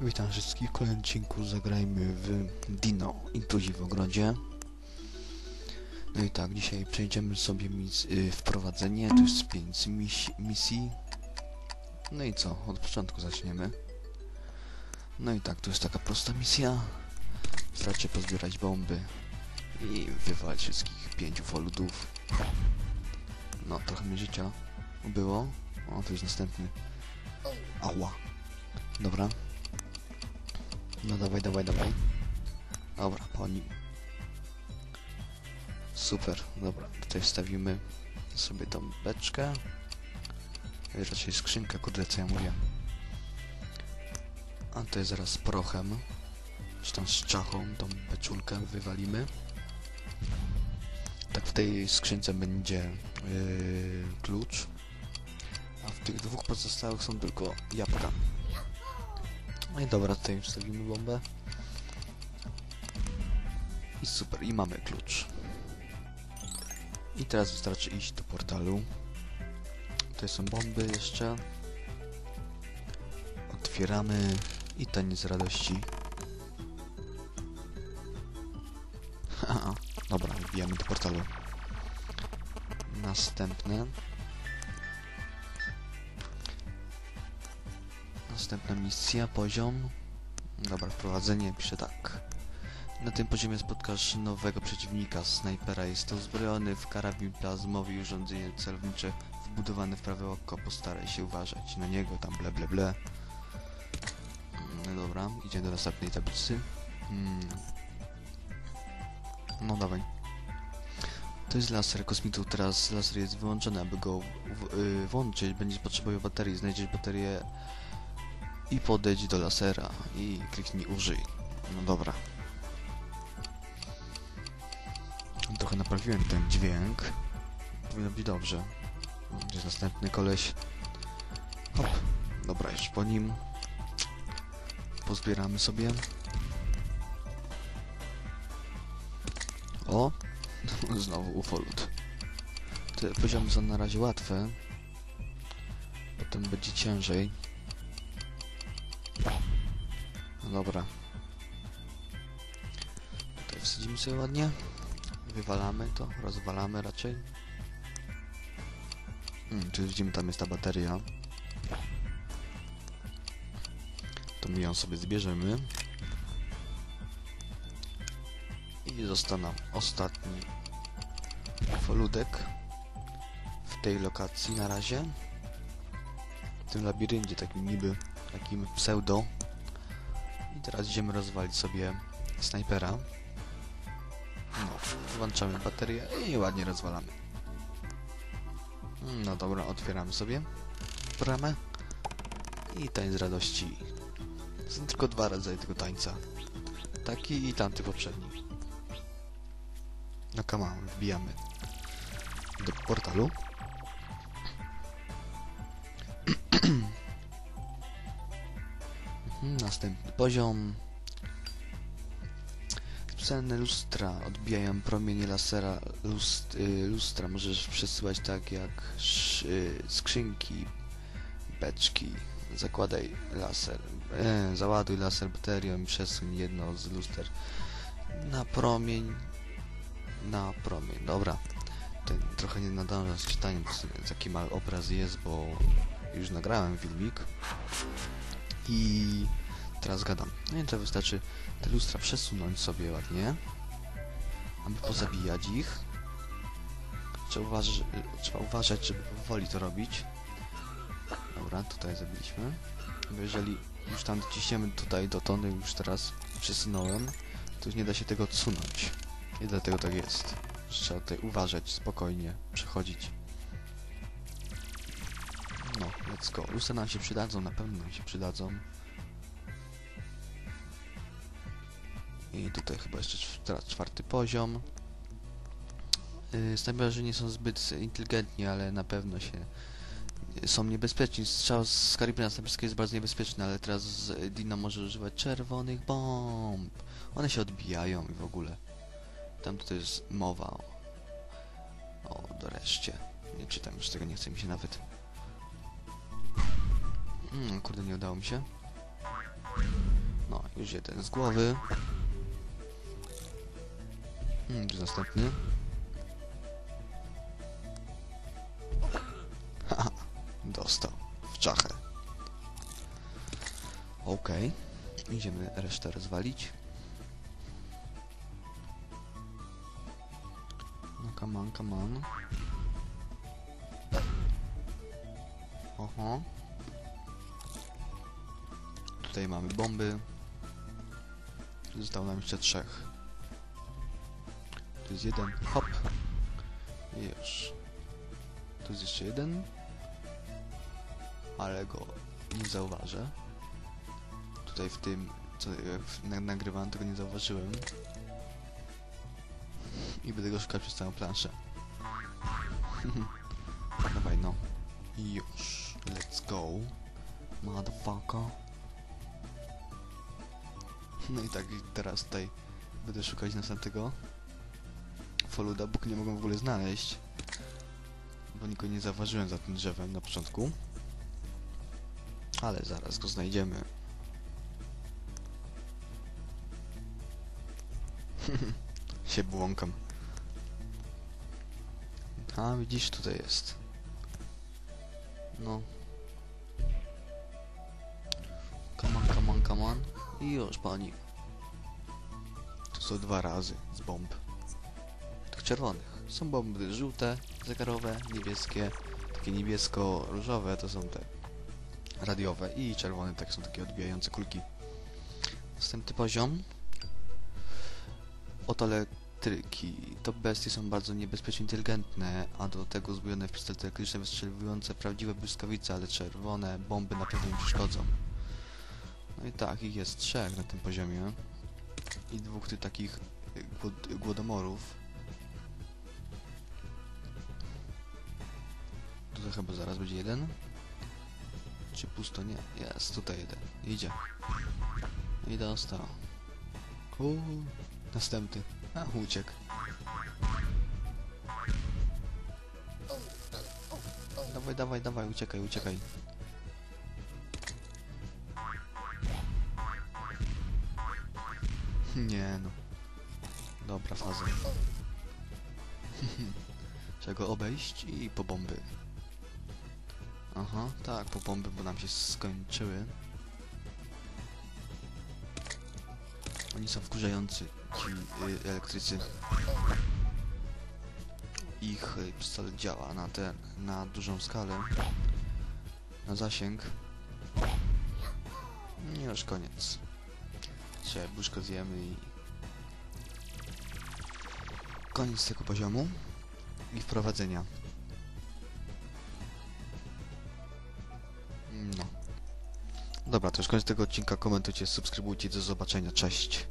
Witam wszystkich w kolejnym odcinku. Zagrajmy w Dino Intruzi w ogrodzie. No i tak, dzisiaj przejdziemy sobie mis y, wprowadzenie. To jest 5 mis misji. No i co? Od początku zaczniemy. No i tak, to jest taka prosta misja. Wystarczy pozbierać bomby i wywalić wszystkich pięciu foludów. No, trochę mi życia było. O, to jest następny. Ała. Dobra. No dawaj, dawaj, dawaj. Dobra, po nim. Super, dobra. Tutaj wstawimy sobie tą beczkę. Ej, Raczej skrzynkę, kurde, co ja mówię. A to jest zaraz z prochem. Czy tam z czachą tą beczulkę wywalimy. Tak w tej skrzynce będzie yy, klucz. A w tych dwóch pozostałych są tylko jabłka. No i dobra, tutaj wstawimy bombę. I super, i mamy klucz. I teraz wystarczy iść do portalu. Tutaj są bomby jeszcze. Otwieramy i taniec radości. Dobra, wbijamy do portalu. Następne. Następna misja, poziom. Dobra, wprowadzenie pisze tak. Na tym poziomie spotkasz nowego przeciwnika, snajpera. Jest uzbrojony w karabin plazmowy i urządzenie celownicze wbudowane w prawe oko. Postaraj się uważać na niego, tam ble ble ble. No dobra, idziemy do następnej tablicy. Hmm. No dawaj. To jest laser kosmitów, teraz laser jest wyłączony, aby go y, włączyć będziesz potrzebował baterii, znajdziesz baterię i podejdź do lasera i kliknij użyj. No dobra. Trochę naprawiłem ten dźwięk. Powinno być dobrze. Jest następny koleś? Hop. Dobra, już po nim. Pozbieramy sobie. O! Znowu ufolut. Te poziomy są na razie łatwe. Potem będzie ciężej. Dobra. Tutaj wsadzimy sobie ładnie. Wywalamy to, rozwalamy raczej. Hmm, czy widzimy, tam jest ta bateria. To my ją sobie zbierzemy. I został nam ostatni foludek w tej lokacji na razie. W tym labiryncie takim niby, takim pseudo. Teraz idziemy rozwalić sobie snajpera. No, włączamy baterię i ładnie rozwalamy. No dobra, otwieramy sobie bramę. I tańc radości. Są tylko dwa rodzaje tego tańca. Taki i tamty poprzedni. No come on, wbijamy do portalu. Mhm, Następny poziom. Specjalne lustra odbijają promienie lasera lust, y, lustra. Możesz przesyłać tak jak sz, y, skrzynki, beczki. Zakładaj laser. E, załaduj laser baterią i przesuń jedno z luster na promień. Na promień. Dobra. Ten trochę nie nadążam z czytaniem, jaki mały obraz jest, bo już nagrałem filmik. I teraz gadam. No i to wystarczy te lustra przesunąć sobie ładnie, aby pozabijać ich. Trzeba, uważ trzeba uważać, żeby powoli to robić. Dobra, tutaj zabiliśmy. Jeżeli już tam dociśniemy tutaj do tony, już teraz przesunąłem, to już nie da się tego odsunąć. I dlatego tak jest. Trzeba tutaj uważać, spokojnie przechodzić. No, let's go. Lustra nam się przydadzą, na pewno nam się przydadzą. I tutaj chyba jeszcze teraz czwarty poziom. Yy, Snajperzy nie są zbyt inteligentni, ale na pewno się są niebezpieczni. Strzał z karabina snajperskiego jest bardzo niebezpieczny, ale teraz Dino może używać czerwonych bomb. One się odbijają i w ogóle. Tam tutaj jest mowa o, o doreszcie. Nie czytam już tego, nie chce mi się nawet. Mm, kurde, nie udało mi się. No, już jeden z głowy. Hmm, tu następny. Haha, dostał w czachę. Okej, idziemy resztę rozwalić. No come on, come on. Oho. Tutaj mamy bomby. Zostało nam jeszcze trzech. Tu jest jeden. Hop. Już. Tu jest jeszcze jeden. Ale go nie zauważę. Tutaj w tym, co nagrywałem, tego nie zauważyłem. I będę go szukać przez całą planszę. Dawaj no. Już. Let's go. Motherfucker. No i tak teraz tutaj będę szukać następnego Foluda, bo nie mogę w ogóle znaleźć. Bo nikogo nie zauważyłem za tym drzewem na początku. Ale zaraz go znajdziemy. się błąkam. A widzisz, tutaj jest. No. I już pani. To są dwa razy z bomb. Tych czerwonych. Są bomby żółte, zegarowe, niebieskie. Takie niebiesko-różowe to są te radiowe i czerwone tak są takie odbijające kulki. Następny poziom. Oto elektryki. To bestie są bardzo niebezpiecznie inteligentne, a do tego zbujone w pistolety elektryczne wystrzeliwujące prawdziwe błyskawice, ale czerwone bomby na pewno im przeszkodzą. No i tak, ich jest trzech na tym poziomie. I dwóch tych takich y, głod głodomorów. Tutaj chyba zaraz będzie jeden. Czy pusto? Nie. Jest, tutaj jeden. Idzie. I dostał. Uuu, następny. A, uciekł. Dawaj, dawaj, dawaj, uciekaj, uciekaj. Nie no. Dobra faza. Trzeba go obejść i po bomby. Aha, tak, po bomby, bo nam się skończyły. Oni są wkurzający, ci y, elektrycy. Ich y, pistolet działa na ten, na dużą skalę. Na zasięg. I już koniec. Dzisiaj zjemy i... Koniec tego poziomu i wprowadzenia. No. Dobra, to już koniec tego odcinka. Komentujcie, subskrybujcie. Do zobaczenia. Cześć.